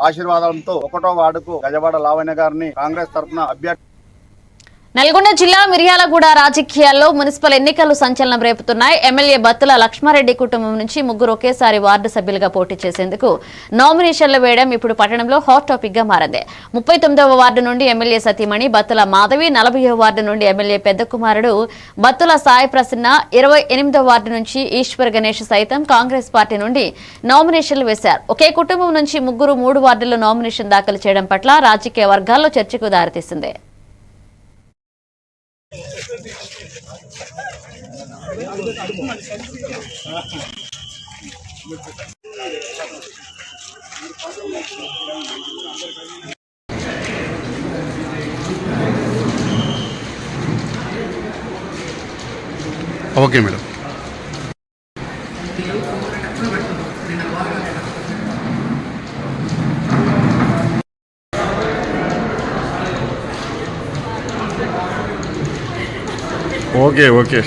ఆశీర్వాదంతో ఒకటో వార్డుకు గజవాడ లావణ్య గారిని కాంగ్రెస్ తరఫున అభ్యర్థి నల్గొండ జిల్లా మిర్యాలగూడ రాజకీయాల్లో మున్సిపల్ ఎన్నికలు సంచలనం రేపుతున్నాయి. ఎమ్మెల్యే బత్తుల లక్ష్మారెడ్డి కుటుంబం నుంచి ముగ్గురు ఒకేసారి వార్డు సభ్యులుగా పోటీ చేసేందుకు నామినేషన్లు వేయడం ఇప్పుడు పట్టణంలో హాట్ టాపిక్గా మారింది. ముప్పై తొమ్మిదవ వార్డు నుండి ఎమ్మెల్యే సతీమణి బత్తుల మాధవి నలభైవ వార్డు నుండి ఎమ్మెల్యే పెద్ద కుమారుడు బత్తుల సాయి ప్రసన్న ఇరవై ఎనిమిదవ వార్డు నుంచి ఈశ్వర్ గణేష్ సైతం కాంగ్రెస్ పార్టీ నుండి నామినేషన్లు వేశారు. ఒకే కుటుంబం నుంచి ముగ్గురు మూడు వార్డుల్లో నామినేషన్ దాఖలు చేయడం పట్ల రాజకీయ వర్గాల్లో చర్చకు దారితీసింది. Okay madam okay okay